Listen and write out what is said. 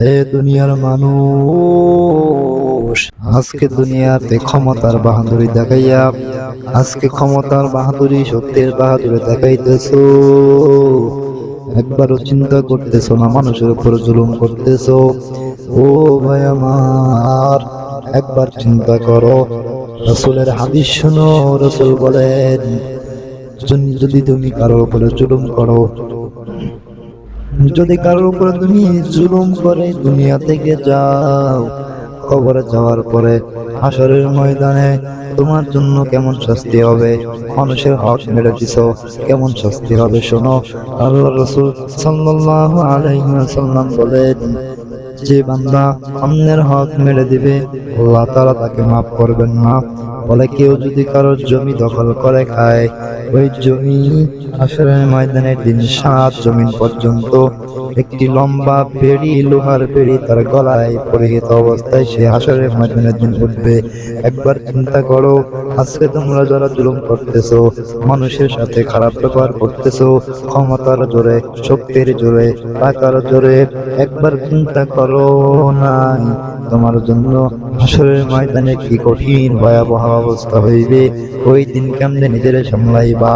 এ দুনিয়ার মানুষ, আজকে দুনিয়াতে ক্ষমতার বাহাদুরি দেখাইয়া, আজকে ক্ষমতার বাহাদুরি শক্তির বাহাদুরি দেখাইতেছো। একবারও চিন্তা করতেছো না, মানুষের উপর জুলুম করতেছ? ও ভাই আমার, একবার চিন্তা করো। রসুলের হাদিস শোনো, রসুল বলেন, যদি- তুমি কারোর উপরে জুলুম করো যদি কারোর উপরে তুমি জুলুম করে দুনিয়া থেকে যাও কবরে যাওয়ার পরে হাসরের ময়দানে তোমার জন্য কেমন শাস্তি হবে? মানুষের হক মেরে দিছ, কেমন শাস্তি হবে শোনো? আল্লাহ রসুল সাল্লাল্লাহু আলাইহি ওয়াসাল্লাম বলেন, যে বান্দা অন্যের হক মেরে দিবে, আল্লাহ তাআলা তাকে মাফ করবেন না। বলে, কেউ যদি কারোর জমি দখল করে খায়, ওই জমি আসরের ময়দানের দিন সাত জমিন পর্যন্ত একটি লম্বা বেড়ি, লোহার বেড়ি তার গলায় পরিহিত অবস্থায় সে আসরের ময়দানের দিন উঠবে। একবার চিন্তা করো, আজকে তোমরা যারা জুলুম করতেছো, মানুষের সাথে খারাপ ব্যবহার করতেছো, ক্ষমতার জোরে, শক্তির জোরে, টাকার জোরে, একবার চিন্তা করো নাই, তোমার জন্য আসরের ময়দানে কি কঠিন, ভয়াবহ অবস্থা হইবে, ওই দিন কেমনে নিজের সামলাইবা?